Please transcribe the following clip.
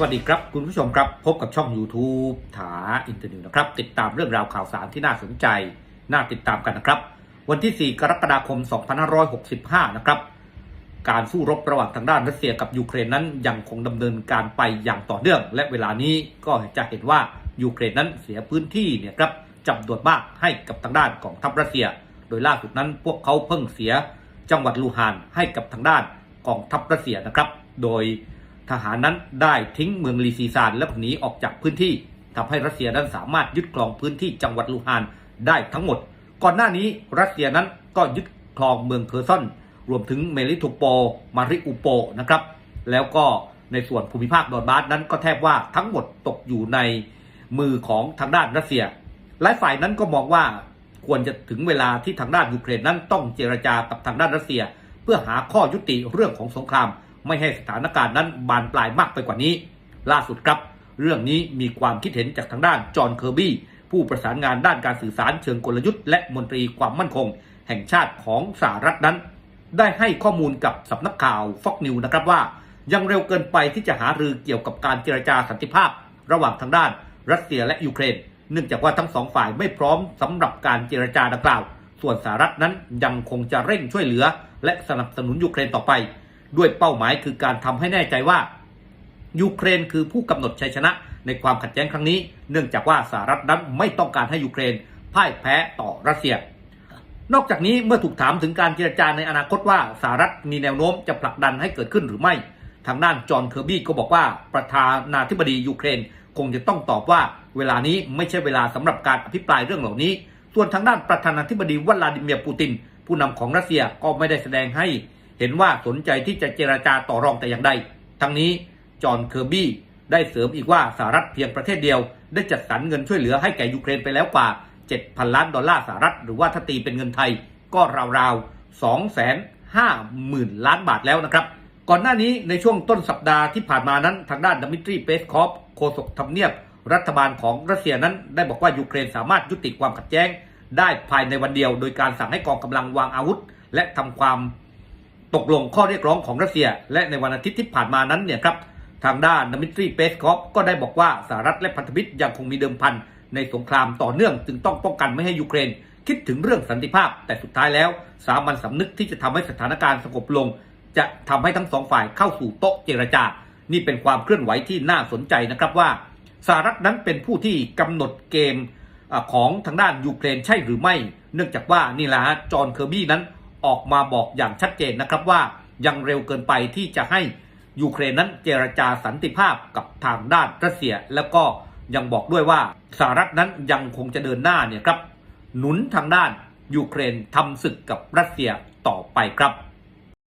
สวัสดีครับ คุณผู้ชมครับ พบกับช่อง YouTube ถาอินเตอร์นิวนะครับ ติดตามเรื่องราวข่าวสารที่น่าสนใจ น่าติดตามกันนะครับ วันที่ 4 กรกฎาคม 2565 นะครับ การสู้รบระหว่างทางด้านรัสเซียกับยูเครนนั้นยังคงดำเนินการไปอย่างต่อเนื่อง และเวลานี้ก็จะเห็นว่ายูเครนนั้นเสียพื้นที่เนี่ยครับจำนวนมากให้กับทางด้านของทัพรัสเซีย โดยล่าสุดนั้นพวกเขาเพิ่งเสียจังหวัดลูฮานให้กับทางด้านกองทัพรัสเซียนะครับ โดย ทหารนั้นได้ทิ้งเมืองลีซีซานและหนีออกจากพื้นที่ทำให้รัสเซียนั้นสามารถยึดครองพื้นที่จังหวัดลูฮานได้ทั้งหมด ก่อนหน้านี้รัสเซียนั้นก็ยึดครองเมืองเคอร์ซอนรวมถึงเมลิโทโป มาริอุโปนะครับ แล้วก็ในส่วนภูมิภาคดอนบาสนั้นก็แทบว่าทั้งหมดตกอยู่ในมือของทางด้านรัสเซีย หลายฝ่ายนั้นก็มองว่าควรจะถึงเวลาที่ทางด้านยูเครนนั้นต้องเจรจากับทางด้านรัสเซีย เพื่อหาข้อยุติเรื่องของสงคราม ไม่ให้สถานการณ์นั้นบานปลายมากไปกว่านี้ ล่าสุดครับ เรื่องนี้มีความคิดเห็นจากทางด้านจอห์นเคอร์บี้ผู้ประสานงานด้านการสื่อสารเชิงกลยุทธ์และมนตรีความมั่นคง แห่งชาติของสหรัฐนั้น ได้ให้ข้อมูลกับสำนักข่าวฟ็อกนิวนะครับว่า ยังเร็วเกินไปที่จะหารือเกี่ยวกับการเจรจาสันติภาพ ระหว่างทางด้านรัสเซียและยูเครน เนื่องจากว่าทั้งสองฝ่ายไม่พร้อมสำหรับการเจรจาดังกล่าว ส่วนสหรัฐนั้นยังคงจะเร่งช่วยเหลือ และสนับสนุนยูเครนต่อไป ด้วยเป้าหมายคือการทำให้แน่ใจว่ายูเครนคือผู้กำหนดชัยชนะในความขัดแย้งครั้งนี้ เนื่องจากว่าสหรัฐนั้นไม่ต้องการให้ยูเครนพ่ายแพ้ต่อรัสเซีย นอกจากนี้เมื่อถูกถามถึงการเจรจาในอนาคตว่าสหรัฐมีแนวโน้มจะผลักดันให้เกิดขึ้นหรือไม่ ทางด้านจอห์นเคอร์บี้ก็บอกว่าประธานาธิบดียูเครน คงจะต้องตอบว่า เวลานี้ไม่ใช่เวลาสำหรับการอภิปรายเรื่องเหล่านี้ ส่วนทางด้านประธานาธิบดีวลาดิเมียร์ปูติน ผู้นำของรัสเซียก็ไม่ได้แสดงให้ เห็นว่าสนใจที่จะเจรจาต่อรองแต่อย่างใด ทั้งนี้จอห์นเคอร์บี้ได้เสริมอีกว่าสหรัฐเพียงประเทศเดียว ได้จัดสรรเงินช่วยเหลือให้แก่ยูเครนไปแล้วกว่า 7,000 ล้านดอลลาร์สหรัฐ หรือว่าถ้าตีเป็นเงินไทยก็ราวๆ250,000 ล้านบาทแล้วนะครับ ก่อนหน้านี้ในช่วงต้นสัปดาห์ที่ผ่านมานั้น ทางด้านดมิทรีเปสคอฟโฆษกทำเนียบ รัฐบาลของรัสเซียนั้น ได้บอกว่ายูเครนสามารถยุติความขัดแย้ง ได้ภายในวันเดียว โดยการสั่งให้กองกำลังวางอาวุธ และทำความ ตกลงข้อเรียกร้องของรัสเซีย และในวันอาทิตย์ที่ผ่านมานั้นเนี่ยครับทางด้านดมิทรีเปสคอฟก็ได้บอกว่าสหรัฐและพันธมิตรยังคงมีเดิมพันในสงครามต่อเนื่องจึงต้องป้องกันไม่ให้ยูเครน คิดถึงเรื่องสันติภาพ แต่สุดท้ายแล้ว สามัญสำนึกที่จะทำให้สถานการณ์สงบลง จะทำให้ทั้งสองฝ่ายเข้าสู่โต๊ะเจรจา นี่เป็นความเคลื่อนไหวที่น่าสนใจนะครับว่าสหรัฐนั้นเป็นผู้ที่กำหนดเกมของทางด้านยูเครนใช่หรือไม่ เนื่องจากว่านี่แหละจอห์นเคอร์บี้นั้น ออกมาบอกอย่างชัดเจนนะครับว่ายังเร็วเกินไปที่จะให้ยูเครนนั้นเจรจาสันติภาพกับทางด้านรัสเซีย แล้วก็ยังบอกด้วยว่าสหรัฐนั้นยังคงจะเดินหน้าเนี่ยครับหนุนทางด้านยูเครนทำศึกกับรัสเซียต่อไปครับ